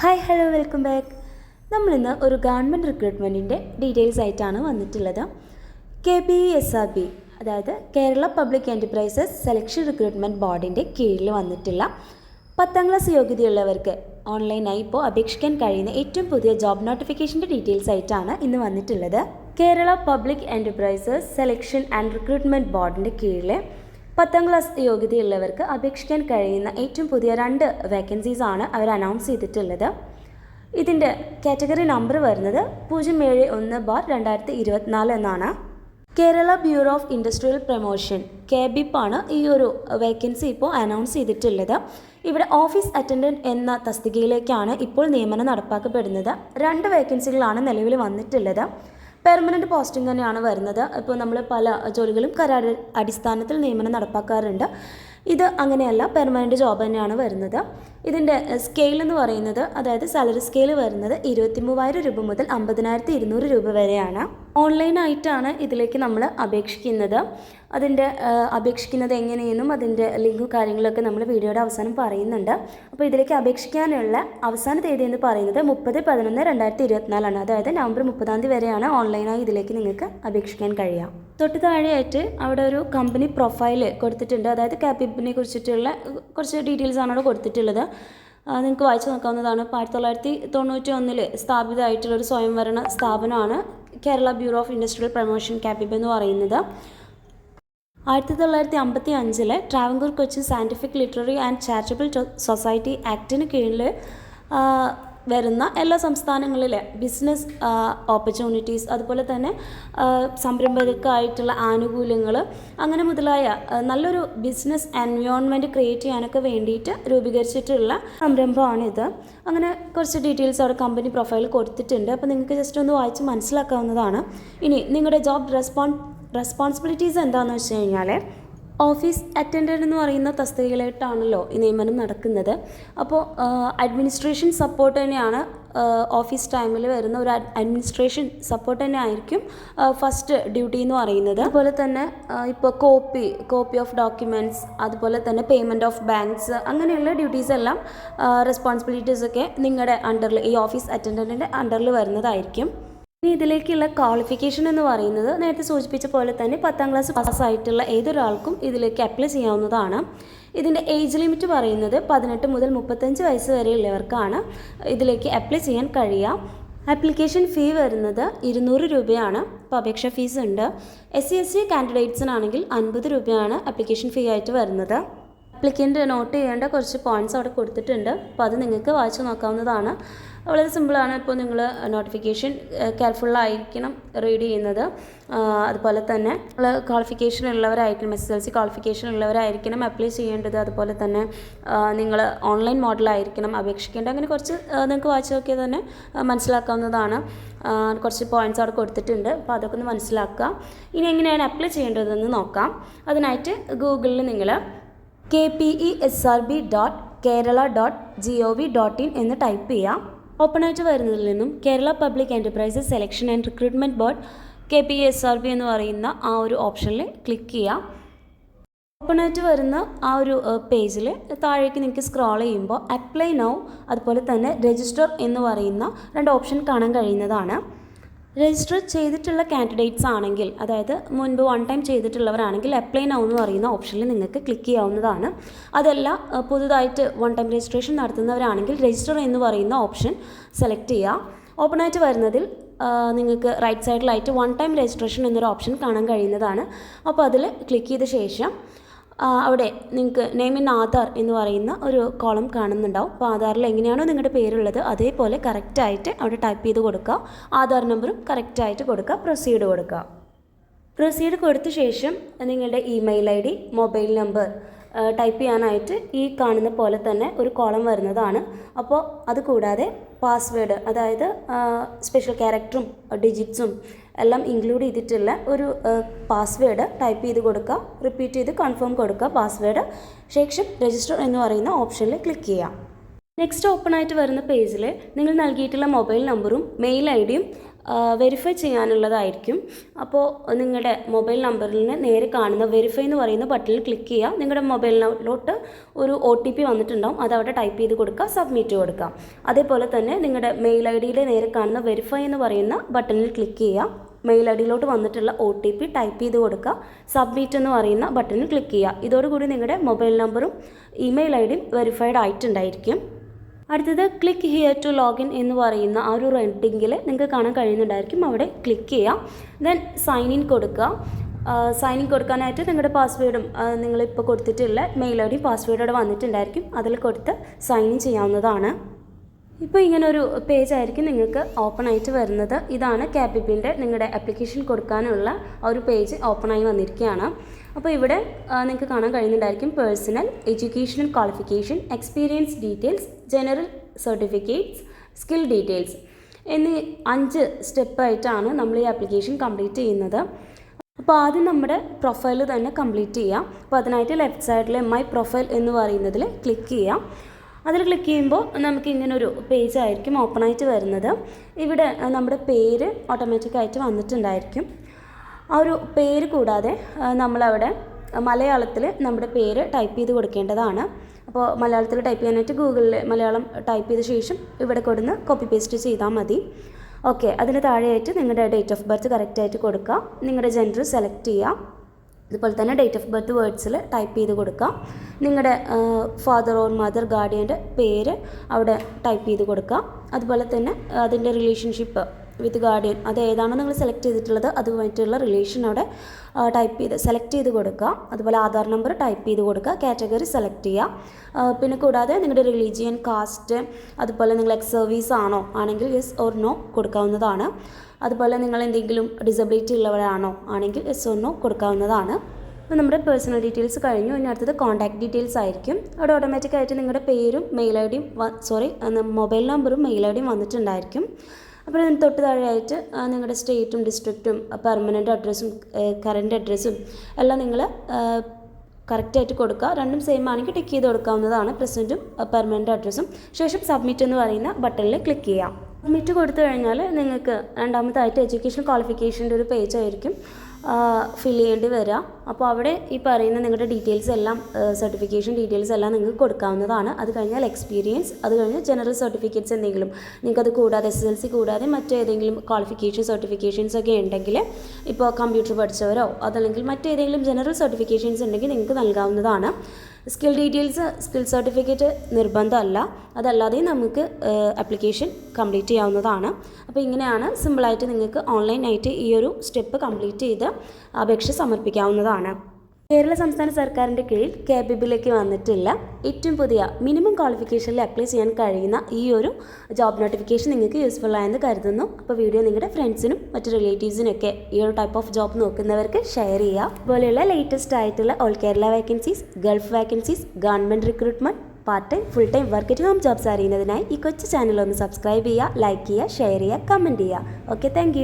Hi hello welcome back. നമ്മളിന്ന് ഒരു government റിക്രൂട്ട്മെന്റിന്റെ details ആയിട്ടാണ് വന്നിട്ടുള്ളത്. K B S R B അതായത് Kerala public enterprises selection recruitment ബോർഡിന്റെ കീഴിൽ വന്നിട്ടുള്ള പത്താം ക്ലാസ് യോഗ്യതയുള്ളവർക്ക് ഓൺലൈനായി ഇപ്പോൾ അപേക്ഷിക്കാൻ കഴിയുന്ന ഏറ്റവും പുതിയ ജോബ് നോട്ടിഫിക്കേഷന്റെ ഡീറ്റെയിൽസ് ആയിട്ടാണ് ഇന്ന് വന്നിട്ടുള്ളത്. Kerala public enterprises selection and recruitment ബോർഡിന്റെ കീഴിൽ പത്താം ക്ലാസ് യോഗ്യതയുള്ളവർക്ക് അപേക്ഷിക്കാൻ കഴിയുന്ന ഏറ്റവും പുതിയ രണ്ട് വേക്കൻസീസ് ആണ് അവർ അനൗൺസ് ചെയ്തിട്ടുള്ളത്. ഇതിന്റെ കാറ്റഗറി നമ്പർ വരുന്നത് പൂജ്യം ഏഴ് ഒന്ന് ബാർ രണ്ടായിരത്തി ഇരുപത്തിനാല് എന്നാണ്. Kerala bureau of industrial promotion K ആണ് ഈ ഒരു വേക്കൻസി ഇപ്പോൾ അനൗൺസ് ചെയ്തിട്ടുള്ളത്. ഇവിടെ ഓഫീസ് അറ്റൻഡന്റ് എന്ന തസ്തികയിലേക്കാണ് ഇപ്പോൾ നിയമനം നടപ്പാക്കപ്പെടുന്നത്. രണ്ട് വേക്കൻസികളാണ് നിലവിൽ വന്നിട്ടുള്ളത്. പെർമനന്റ് പോസ്റ്റിംഗ് തന്നെയാണ് വരുന്നത്. ഇപ്പോൾ നമ്മൾ പല ജോലികളും കരാർ അടിസ്ഥാനത്തിൽ നിയമനം നടപ്പാക്കാറുണ്ട്. ഇത് അങ്ങനെയല്ല പെർമനന്റ് ജോബ് തന്നെയാണ് വരുന്നത്. ഇതിന്റെ സ്കെയിൽ എന്ന് പറയുന്നത് അതായത് സാലറി സ്കെയിൽ വരുന്നത് ഇരുപത്തി മൂവായിരം രൂപ മുതൽ അമ്പതിനായിരത്തി ഇരുന്നൂറ് രൂപ വരെയാണ്. ഓൺലൈനായിട്ടാണ് ഇതിലേക്ക് നമ്മൾ അപേക്ഷിക്കുന്നത്. അതിന്റെ അപേക്ഷിക്കുന്നത് എങ്ങനെയെന്നും അതിന്റെ ലിങ്കും കാര്യങ്ങളൊക്കെ നമ്മൾ വീഡിയോയുടെ അവസാനം പറയുന്നുണ്ട്. അപ്പോൾ ഇതിലേക്ക് അപേക്ഷിക്കാനുള്ള അവസാന തീയതി എന്ന് പറയുന്നത് മുപ്പത് പതിനൊന്ന് രണ്ടായിരത്തി ഇരുപത്തിനാലാണ്. അതായത് നവംബർ മുപ്പതാം തീയതി വരെയാണ് ഓൺലൈനായി ഇതിലേക്ക് നിങ്ങൾക്ക് അപേക്ഷിക്കാൻ കഴിയാം തൊട്ട് താഴെയായിട്ട് അവിടെ ഒരു കമ്പനി പ്രൊഫൈൽ കൊടുത്തിട്ടുണ്ട്. അതായത് ക്യാപിബിനെ കുറിച്ചിട്ടുള്ള കുറച്ച് ഡീറ്റെയിൽസ് ആണ് അവിടെ കൊടുത്തിട്ടുള്ളത്. നിങ്ങൾക്ക് വായിച്ചു നോക്കാവുന്നതാണ്. ആയിരത്തി തൊള്ളായിരത്തി തൊണ്ണൂറ്റി ഒന്നിൽ സ്ഥാപിതമായിട്ടുള്ള ഒരു സ്വയംഭരണ സ്ഥാപനമാണ് Kerala bureau of industrial promotion ക്യാപിബ് എന്ന് പറയുന്നത്. ആയിരത്തി തൊള്ളായിരത്തി അമ്പത്തി അഞ്ചിലെ Travancore Cochin scientific literary and charitable society ആക്ടിന് കീഴിൽ വരുന്ന എല്ലാ സംസ്ഥാനങ്ങളിലെ ബിസിനസ് ഓപ്പർച്യൂണിറ്റീസ് അതുപോലെ തന്നെ സംരംഭകർക്കായിട്ടുള്ള ആനുകൂല്യങ്ങൾ അങ്ങനെ മുതലായ നല്ലൊരു ബിസിനസ് എൻവയോൺമെന്റ് ക്രിയേറ്റ് ചെയ്യാനൊക്കെ വേണ്ടിയിട്ട് രൂപീകരിച്ചിട്ടുള്ള സംരംഭമാണിത്. അങ്ങനെ കുറച്ച് ഡീറ്റെയിൽസ് അവിടെ കമ്പനി പ്രൊഫൈൽ കൊടുത്തിട്ടുണ്ട്. അപ്പോൾ നിങ്ങൾക്ക് ജസ്റ്റ് ഒന്ന് വായിച്ച് മനസ്സിലാക്കാവുന്നതാണ്. ഇനി നിങ്ങളുടെ ജോബ് റെസ്പോൺ റെസ്പോൺസിബിലിറ്റീസ് എന്താണെന്ന് വെച്ച് കഴിഞ്ഞാൽ ഓഫീസ് അറ്റൻഡന്റ് എന്ന് പറയുന്ന തസ്തികയിലായിട്ടാണല്ലോ ഈ നിയമനം നടക്കുന്നത്. അപ്പോൾ അഡ്മിനിസ്ട്രേഷൻ സപ്പോർട്ട് തന്നെയാണ് ഓഫീസ് ടൈമിൽ വരുന്ന ഒരു അഡ്മിനിസ്ട്രേഷൻ സപ്പോർട്ട് തന്നെ ആയിരിക്കും ഫസ്റ്റ് ഡ്യൂട്ടി എന്ന് പറയുന്നത്. അതുപോലെ തന്നെ ഇപ്പോൾ കോപ്പി കോപ്പി ഓഫ് ഡോക്യുമെന്റ്സ് അതുപോലെ തന്നെ പേയ്മെന്റ് ഓഫ് ബാങ്ക്സ് അങ്ങനെയുള്ള ഡ്യൂട്ടീസ് എല്ലാം റെസ്പോൺസിബിലിറ്റീസ് ഒക്കെ നിങ്ങളുടെ അണ്ടറിൽ ഈ ഓഫീസ് അറ്റൻഡന്റിന്റെ അണ്ടറിൽ വരുന്നതായിരിക്കും. ഇനി ഇതിലേക്കുള്ള ക്വാളിഫിക്കേഷൻ എന്ന് പറയുന്നത് നേരത്തെ സൂചിപ്പിച്ച പോലെ തന്നെ പത്താം ക്ലാസ് പാസ്സായിട്ടുള്ള ഏതൊരാൾക്കും ഇതിലേക്ക് അപ്ലൈ ചെയ്യാവുന്നതാണ്. ഇതിന്റെ ഏജ് ലിമിറ്റ് പറയുന്നത് പതിനെട്ട് മുതൽ മുപ്പത്തഞ്ച് വയസ്സ് വരെയുള്ളവർക്കാണ് ഇതിലേക്ക് അപ്ലൈ ചെയ്യാൻ കഴിയുക. ആപ്ലിക്കേഷൻ ഫീ വരുന്നത് ഇരുന്നൂറ് രൂപയാണ്. ഇപ്പോൾ അപേക്ഷ ഫീസ് ഉണ്ട്. എസ് സി എസ് സി കാൻഡിഡേറ്റ്സിനാണെങ്കിൽ അൻപത് രൂപയാണ് ആപ്ലിക്കേഷൻ ഫീ ആയിട്ട് വരുന്നത്. അപ്ലിക്കന്റ് നോട്ട് ചെയ്യേണ്ട കുറച്ച് പോയിന്റ്സ് അവിടെ കൊടുത്തിട്ടുണ്ട്. അപ്പോൾ അത് നിങ്ങൾക്ക് വായിച്ചു നോക്കാവുന്നതാണ്. വളരെ സിമ്പിളാണ് ഇപ്പോൾ നിങ്ങൾ നോട്ടിഫിക്കേഷൻ കെയർഫുള്ളായിരിക്കണം റീഡ് ചെയ്യുന്നത്. അതുപോലെ തന്നെ qualification ഉള്ളവരായിരിക്കണം S S L C qualification ഉള്ളവരായിരിക്കണം apply ചെയ്യേണ്ടത്. അതുപോലെ തന്നെ നിങ്ങൾ ഓൺലൈൻ മോഡലായിരിക്കണം അപേക്ഷിക്കേണ്ടത്. അങ്ങനെ കുറച്ച് നിങ്ങൾക്ക് വായിച്ച് നോക്കിയാൽ തന്നെ മനസ്സിലാക്കാവുന്നതാണ്. കുറച്ച് പോയിന്റ്സ് അവിടെ കൊടുത്തിട്ടുണ്ട്. അപ്പോൾ അതൊക്കെ ഒന്ന് മനസ്സിലാക്കുക. ഇനി എങ്ങനെയാണ് അപ്ലൈ ചെയ്യേണ്ടതെന്ന് നോക്കാം. അതിനായിട്ട് ഗൂഗിളിൽ നിങ്ങൾ K P E S R B dot Kerala dot G O V dot in എന്ന് ടൈപ്പ് ചെയ്യാം. ഓപ്പൺ ആയിട്ട് വരുന്നതിൽ നിന്നും Kerala public enterprises selection and recruitment board K P E S R B പറയുന്ന ആ ഒരു ഓപ്ഷനിൽ ക്ലിക്ക് ചെയ്യാം. ഓപ്പൺ ആയിട്ട് വരുന്ന ആ ഒരു പേജിൽ താഴേക്ക് നിങ്ങൾക്ക് സ്ക്രോൾ ചെയ്യുമ്പോൾ അപ്ലൈ നൗ അതുപോലെ തന്നെ രജിസ്റ്റർ എന്ന് പറയുന്ന രണ്ട് ഓപ്ഷൻ കാണാൻ കഴിയുന്നതാണ്. രജിസ്റ്റർ ചെയ്തിട്ടുള്ള കാൻഡിഡേറ്റ്സ് ആണെങ്കിൽ അതായത് മുൻപ് വൺ ടൈം ചെയ്തിട്ടുള്ളവരാണെങ്കിൽ അപ്ലൈ നൗ എന്ന് പറയുന്ന ഓപ്ഷനിൽ നിങ്ങൾക്ക് ക്ലിക്ക് ചെയ്യാവുന്നതാണ്. അതല്ല പുതുതായിട്ട് വൺ ടൈം രജിസ്ട്രേഷൻ നടത്തുന്നവരാണെങ്കിൽ രജിസ്റ്റർ എന്ന് പറയുന്ന ഓപ്ഷൻ സെലക്ട് ചെയ്യുക. ഓപ്പണായിട്ട് വരുന്നതിൽ നിങ്ങൾക്ക് റൈറ്റ് സൈഡിലായിട്ട് വൺ ടൈം രജിസ്ട്രേഷൻ എന്നൊരു ഓപ്ഷൻ കാണാൻ കഴിയുന്നതാണ്. അപ്പോൾ അതിൽ ക്ലിക്ക് ചെയ്ത ശേഷം അവിടെ നിങ്ങൾക്ക് നെയിം ഇൻ ആധാർ എന്ന് പറയുന്ന ഒരു കോളം കാണുന്നുണ്ടാവും. അപ്പോൾ ആധാറിൽ എങ്ങനെയാണോ നിങ്ങളുടെ പേരുള്ളത് അതേപോലെ കറക്റ്റായിട്ട് അവിടെ ടൈപ്പ് ചെയ്ത് കൊടുക്കുക. ആധാർ നമ്പറും കറക്റ്റായിട്ട് കൊടുക്കുക. പ്രൊസീഡ് കൊടുക്കുക. പ്രൊസീഡ് കൊടുത്ത ശേഷം നിങ്ങളുടെ email I D mobile number type ചെയ്യാനായിട്ട് ഈ കാണുന്ന പോലെ തന്നെ ഒരു കോളം വരുന്നതാണ്. അപ്പോൾ അതുകൂടാതെ പാസ്വേഡ് അതായത് സ്പെഷ്യൽ ക്യാരക്ടറും ഡിജിറ്റ്സും എല്ലാം ഇൻക്ലൂഡ് ചെയ്തിട്ടുള്ള ഒരു പാസ്വേഡ് ടൈപ്പ് ചെയ്ത് കൊടുക്കുക റിപ്പീറ്റ് ചെയ്ത് കൺഫേം കൊടുക്കുക പാസ്വേഡ് ശേഷം രജിസ്റ്റർ എന്ന് പറയുന്ന ഓപ്ഷനിൽ ക്ലിക്ക് ചെയ്യാം. നെക്സ്റ്റ് ഓപ്പൺ ആയിട്ട് വരുന്ന പേജിൽ നിങ്ങൾ നൽകിയിട്ടുള്ള മൊബൈൽ നമ്പറും മെയിൽ ഐ ഡിയും വെരിഫൈ ചെയ്യാനുള്ളതായിരിക്കും. അപ്പോൾ നിങ്ങളുടെ മൊബൈൽ നമ്പറിൽ നേരെ കാണുന്ന വെരിഫൈ എന്ന് പറയുന്ന ബട്ടണിൽ ക്ലിക്ക് ചെയ്യുക നിങ്ങളുടെ മൊബൈലിലോട്ട് ഒരു ഒ ടി പി വന്നിട്ടുണ്ടാവും. അത് അവിടെ ടൈപ്പ് ചെയ്ത് കൊടുക്കുക സബ്മിറ്റ് കൊടുക്കുക അതേപോലെ തന്നെ നിങ്ങളുടെ മെയിൽ ഐ ഡിയിൽ നേരെ കാണുന്ന വെരിഫൈ എന്ന് പറയുന്ന ബട്ടണിൽ ക്ലിക്ക് ചെയ്യുക മെയിൽ ഐ ഡിയിലോട്ട് വന്നിട്ടുള്ള ഒ ടി പി ടൈപ്പ് ചെയ്ത് കൊടുക്കുക സബ്മിറ്റ് എന്ന് പറയുന്ന ബട്ടണിൽ ക്ലിക്ക് ചെയ്യുക ഇതോടുകൂടി നിങ്ങളുടെ മൊബൈൽ നമ്പറും ഇമെയിൽ ഐ ഡിയും വെരിഫൈഡ് ആയിട്ടുണ്ടായിരിക്കും. അടുത്തത് ക്ലിക്ക് ഹിയർ ടു ലോഗിൻ എന്ന് പറയുന്ന ആ ഒരു റെഡിങ്ങിൽ നിങ്ങൾക്ക് കാണാൻ കഴിയുന്നുണ്ടായിരിക്കും. അവിടെ ക്ലിക്ക് ചെയ്യാം. ദെൻ സൈൻ ഇൻ കൊടുക്കുക. സൈൻ ഇൻ കൊടുക്കാനായിട്ട് നിങ്ങളുടെ പാസ്വേഡും നിങ്ങളിപ്പോൾ കൊടുത്തിട്ടുള്ള മെയിൽ ഐ ഡി പാസ്വേഡോടെ വന്നിട്ടുണ്ടായിരിക്കും. അതിൽ കൊടുത്ത് സൈൻ ഇൻ ചെയ്യാവുന്നതാണ്. ഇപ്പോൾ ഇങ്ങനെ ഒരു പേജ് ആയിരിക്കും നിങ്ങൾക്ക് ഓപ്പൺ ആയിട്ട് വരുന്നത്. ഇതാണ് ക്യാപിബിന്റെ നിങ്ങളുടെ ആപ്ലിക്കേഷൻ കൊടുക്കാനുള്ള ഒരു പേജ് ഓപ്പണായി വന്നിരിക്കുകയാണ്. അപ്പോൾ ഇവിടെ നിങ്ങൾക്ക് കാണാൻ കഴിയുന്നുണ്ടായിരിക്കും personal educational qualification experience details general certificates skill details എന്നീ അഞ്ച് സ്റ്റെപ്പായിട്ടാണ് നമ്മൾ ഈ ആപ്ലിക്കേഷൻ കംപ്ലീറ്റ് ചെയ്യുന്നത്. അപ്പോൾ ആദ്യം നമ്മുടെ പ്രൊഫൈൽ തന്നെ കംപ്ലീറ്റ് ചെയ്യാം. അപ്പോൾ അതിനായിട്ട് ലെഫ്റ്റ് സൈഡിലെ മൈ പ്രൊഫൈൽ എന്ന് പറയുന്നതിൽ ക്ലിക്ക് ചെയ്യാം. അതിൽ ക്ലിക്ക് ചെയ്യുമ്പോൾ നമുക്ക് ഇങ്ങനെ ഒരു പേജ് ആയിരിക്കും ഓപ്പൺ ആയിട്ട് വരുന്നത്. ഇവിടെ നമ്മുടെ പേര് ഓട്ടോമാറ്റിക്കായിട്ട് വന്നിട്ടുണ്ടായിരിക്കും. ആ ഒരു പേര് കൂടാതെ നമ്മളവിടെ മലയാളത്തിൽ നമ്മുടെ പേര് ടൈപ്പ് ചെയ്ത് കൊടുക്കേണ്ടതാണ്. അപ്പോൾ മലയാളത്തിൽ ടൈപ്പ് ചെയ്യാനായിട്ട് ഗൂഗിളിൽ മലയാളം ടൈപ്പ് ചെയ്ത ശേഷം ഇവിടെ കൊടുന്ന് കോപ്പി പേസ്റ്റ് ചെയ്താൽ മതി. ഓക്കെ അതിന് താഴെയായിട്ട് നിങ്ങളുടെ ഡേറ്റ് ഓഫ് ബർത്ത് കറക്റ്റായിട്ട് കൊടുക്കുക. നിങ്ങളുടെ ജെൻഡർ സെലക്ട് ചെയ്യുക. അതുപോലെ തന്നെ ഡേറ്റ് ഓഫ് ബർത്ത് വേർഡ്സിൽ ടൈപ്പ് ചെയ്ത് കൊടുക്കാം. നിങ്ങളുടെ ഫാദർ ഓർ മദർ ഗാർഡിയന്റെ പേര് അവിടെ ടൈപ്പ് ചെയ്ത് കൊടുക്കാം. അതുപോലെ തന്നെ അതിന്റെ റിലേഷൻഷിപ്പ് വിത്ത് ഗാർഡിയൻ അത് ഏതാണോ നിങ്ങൾ സെലക്ട് ചെയ്തിട്ടുള്ളത്? അതുമായിട്ടുള്ള റിലേഷൻ അവിടെ ടൈപ്പ് ചെയ്ത് സെലക്ട് ചെയ്ത് കൊടുക്കുക. അതുപോലെ ആധാർ നമ്പർ ടൈപ്പ് ചെയ്ത് കൊടുക്കുക. കാറ്റഗറി സെലക്ട് ചെയ്യുക. പിന്നെ കൂടാതെ നിങ്ങളുടെ റിലീജിയൻ കാസ്റ്റ് അതുപോലെ നിങ്ങൾ എക്സ് സർവീസ് ആണോ? ആണെങ്കിൽ യെസ് ഓർ നോ കൊടുക്കാവുന്നതാണ്. അതുപോലെ നിങ്ങൾ എന്തെങ്കിലും ഡിസബിലിറ്റി ഉള്ളവരാണോ? ആണെങ്കിൽ യെസ് ഓർ നോ കൊടുക്കാവുന്നതാണ്. അപ്പോൾ നമ്മുടെ പേഴ്സണൽ ഡീറ്റെയിൽസ് കഴിഞ്ഞു. ഇനി അടുത്തത് കോൺടാക്ട് ഡീറ്റെയിൽസ് ആയിരിക്കും. അവിടെ ഓട്ടോമാറ്റിക്കായിട്ട് നിങ്ങളുടെ പേരും മെയിൽ ഐ ഡിയും സോറി മൊബൈൽ നമ്പറും മെയിൽ ഐ ഡിയും വന്നിട്ടുണ്ടായിരിക്കും. അപ്പോൾ ഇതിന് തൊട്ട് താഴെയായിട്ട് നിങ്ങളുടെ സ്റ്റേറ്റും ഡിസ്ട്രിക്റ്റും പെർമനന്റ് അഡ്രസ്സും കറന്റ് അഡ്രസ്സും എല്ലാം നിങ്ങൾ കറക്റ്റായിട്ട് കൊടുക്കുക. രണ്ടും സെയിം ആണെങ്കിൽ ടിക്ക് ചെയ്ത് കൊടുക്കാവുന്നതാണ്. പ്രസന്റും പെർമനന്റ് അഡ്രസ്സും ശേഷം സബ്മിറ്റ് എന്ന് പറയുന്ന ബട്ടണിൽ ക്ലിക്ക് ചെയ്യാം. സബ്മിറ്റ് കൊടുത്തു കഴിഞ്ഞാൽ നിങ്ങൾക്ക് രണ്ടാമതായിട്ട് എഡ്യൂക്കേഷൻ ക്വാളിഫിക്കേഷന്റെ ഒരു പേജ് ആയിരിക്കും. ഫിൽ ചെയ്യേണ്ടി വരിക അപ്പോൾ അവിടെ ഈ പറയുന്ന നിങ്ങളുടെ ഡീറ്റെയിൽസ് എല്ലാം സർട്ടിഫിക്കേഷൻ ഡീറ്റെയിൽസ് എല്ലാം നിങ്ങൾക്ക് കൊടുക്കാവുന്നതാണ്. അത് കഴിഞ്ഞാൽ എക്സ്പീരിയൻസ് അത് കഴിഞ്ഞ് ജനറൽ സർട്ടിഫിക്കറ്റ്സ് എന്തെങ്കിലും. നിങ്ങൾക്കത് കൂടാതെ എസ് എൽ സി കൂടാതെ മറ്റേതെങ്കിലും ക്വാളിഫിക്കേഷൻ സർട്ടിഫിക്കേഷൻസ് ഒക്കെ ഉണ്ടെങ്കിൽ ഇപ്പോൾ കമ്പ്യൂട്ടർ പഠിച്ചവരോ അതല്ലെങ്കിൽ മറ്റേതെങ്കിലും ജനറൽ സർട്ടിഫിക്കേഷൻസ് ഉണ്ടെങ്കിൽ നിങ്ങൾക്ക് നൽകാവുന്നതാണ്. സ്കിൽ ഡീറ്റെയിൽസ് സ്കിൽ സർട്ടിഫിക്കറ്റ് നിർബന്ധമല്ല. അതല്ലാതെ നമുക്ക് അപ്ലിക്കേഷൻ കംപ്ലീറ്റ് ചെയ്യാവുന്നതാണ്. അപ്പോൾ ഇങ്ങനെയാണ് സിമ്പിളായിട്ട് നിങ്ങൾക്ക് ഓൺലൈനായിട്ട് ഈ ഒരു സ്റ്റെപ്പ് കംപ്ലീറ്റ് ചെയ്ത് അപേക്ഷ സമർപ്പിക്കാവുന്നതാണ്. കേരള സംസ്ഥാന സർക്കാരിന്റെ കീഴിൽ കേബിബിലേക്ക് വന്നിട്ടില്ല ഏറ്റവും പുതിയ മിനിമം ക്വാളിഫിക്കേഷനിൽ അപ്ലൈ ചെയ്യാൻ കഴിയുന്ന ഈ ഒരു ജോബ് നോട്ടിഫിക്കേഷൻ നിങ്ങൾക്ക് യൂസ്ഫുൾ ആയെന്ന് കരുതുന്നു. അപ്പോൾ വീഡിയോ നിങ്ങളുടെ ഫ്രണ്ട്സിനും മറ്റ് റിലേറ്റീവ്സിനൊക്കെ ഈ ഒരു ടൈപ്പ് ഓഫ് ജോബ് നോക്കുന്നവർക്ക് ഷെയർ ചെയ്യുക. പോലെയുള്ള ലേറ്റസ്റ്റ് ആയിട്ടുള്ള all Kerala vacancies gulf vacancies government recruitment part time full time work at home jobs അറിയുന്നതിനായി ഈ കൊച്ചു ചാനൽ ഒന്ന് സബ്സ്ക്രൈബ് ചെയ്യുക ലൈക്ക് ചെയ്യുക ഷെയർ ചെയ്യുക കമന്റ് ചെയ്യുക. Okay thank